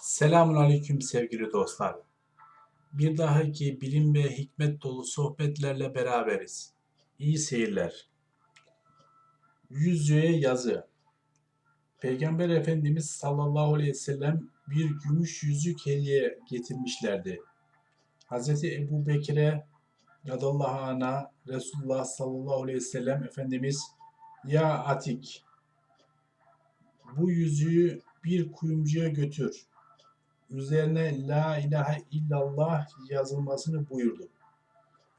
Selamun Aleyküm sevgili dostlar. Bir dahaki bilim ve hikmet dolu sohbetlerle beraberiz. İyi seyirler. Yüzüğe yazı. Peygamber Efendimiz sallallahu aleyhi ve sellem bir gümüş yüzük hediye getirmişlerdi. Hz. Ebu Bekir'e radallahu anh'a Resulullah sallallahu aleyhi ve sellem Efendimiz Ya Atik bu yüzüğü bir kuyumcuya götür üzerine La ilahe illallah yazılmasını buyurdu.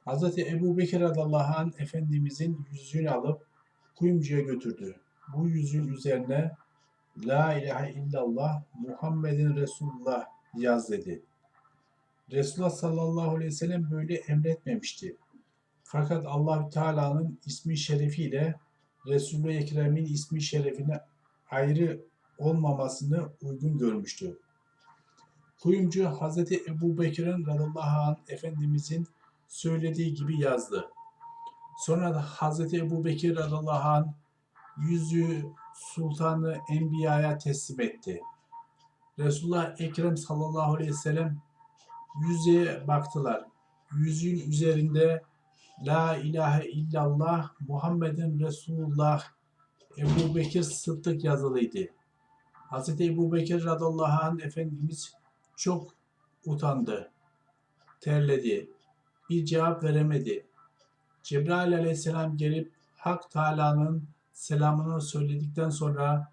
Hz. Ebu Bekir radallahu anh Efendimizin yüzüğünü alıp kuyumcuya götürdü. Bu yüzüğün üzerine La ilahe illallah Muhammedin Resulullah yaz dedi. Resulullah sallallahu aleyhi ve sellem böyle emretmemişti. Fakat Allahü Teala'nın ismi şerefiyle Resulullah Ekrem'in ismi şerefine ayrı olmamasını uygun görmüştü. Kuyumcu Hz. Ebu Bekir'in radallahu anh Efendimizin söylediği gibi yazdı. Sonra da Hz. Ebu Bekir radallahu anh yüzüğü Sultanı Enbiya'ya teslim etti. Resulullah Ekrem sallallahu aleyhi ve sellem yüzüğe baktılar. Yüzüğün üzerinde La ilahe illallah Muhammedin Resulullah Ebu Bekir Sıddık yazılıydı. Hz. Ebu Bekir radallahu anh Efendimiz çok utandı, terledi, bir cevap veremedi. Cebrail aleyhisselam gelip Hak Teala'nın selamını söyledikten sonra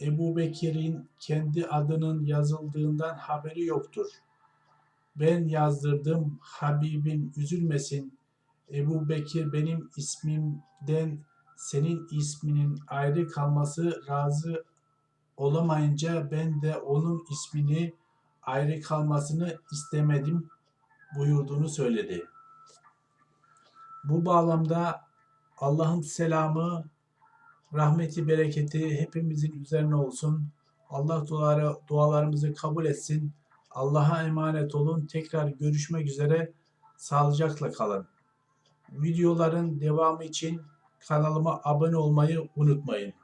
Ebu Bekir'in kendi adının yazıldığından haberi yoktur. Ben yazdırdım, Habibim üzülmesin. Ebu Bekir benim ismimden senin isminin ayrı kalması razı olamayınca ben de onun ismini ayrı kalmasını istemedim buyurduğunu söyledi. Bu bağlamda Allah'ın selamı, rahmeti, bereketi hepimizin üzerine olsun. Allah duaları, dualarımızı kabul etsin. Allah'a emanet olun. Tekrar görüşmek üzere. Sağlıcakla kalın. Videoların devamı için kanalıma abone olmayı unutmayın.